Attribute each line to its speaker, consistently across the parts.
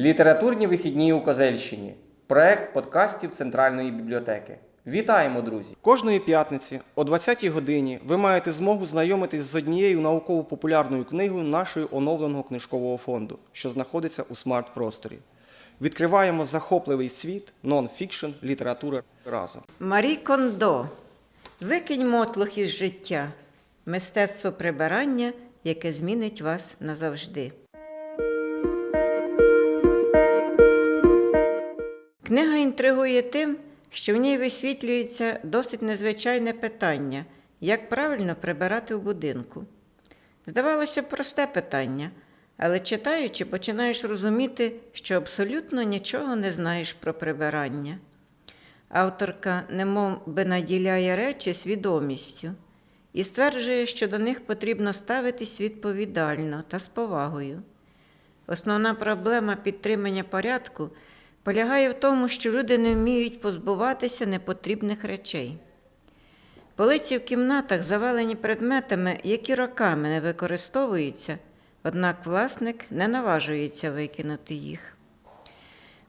Speaker 1: Літературні вихідні у Козельщині. Проект подкастів Центральної бібліотеки. Вітаємо, друзі!
Speaker 2: Кожної п'ятниці о 20-й годині ви маєте змогу знайомитись з однією науково-популярною книгою нашого оновленого книжкового фонду, що знаходиться у смарт-просторі. Відкриваємо захопливий світ нон-фікшн літератури разом.
Speaker 3: Марі Кондо. Викинь мотлох із життя. Мистецтво прибирання, яке змінить вас назавжди. Книга інтригує тим, що в ній висвітлюється досить незвичайне питання, як правильно прибирати в будинку. Здавалося б, просте питання, але читаючи, починаєш розуміти, що абсолютно нічого не знаєш про прибирання. Авторка немов би наділяє речі свідомістю і стверджує, що до них потрібно ставитись відповідально та з повагою. Основна проблема підтримання порядку полягає в тому, що люди не вміють позбуватися непотрібних речей. Полиці в кімнатах завалені предметами, які роками не використовуються, однак власник не наважується викинути їх.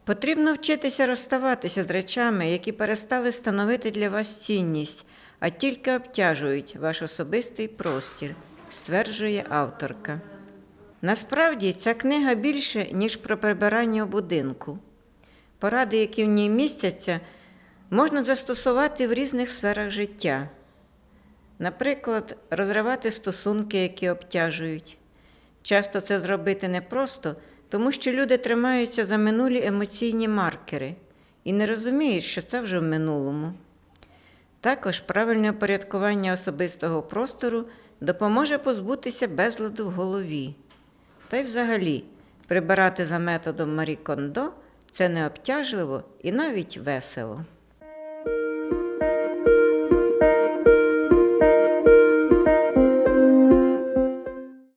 Speaker 3: Потрібно вчитися розставатися з речами, які перестали становити для вас цінність, а тільки обтяжують ваш особистий простір, стверджує авторка. Насправді ця книга більше, ніж про прибирання у будинку. Поради, які в ній містяться, можна застосувати в різних сферах життя. Наприклад, розривати стосунки, які обтяжують. Часто це зробити непросто, тому що люди тримаються за минулі емоційні маркери і не розуміють, що це вже в минулому. Також правильне упорядкування особистого простору допоможе позбутися безладу в голові. Та й взагалі, прибирати за методом Марі Кондо це не обтяжливо і навіть весело.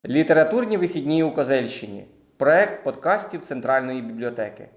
Speaker 1: Літературні вихідні у Козельщині. Проект подкастів Центральної бібліотеки.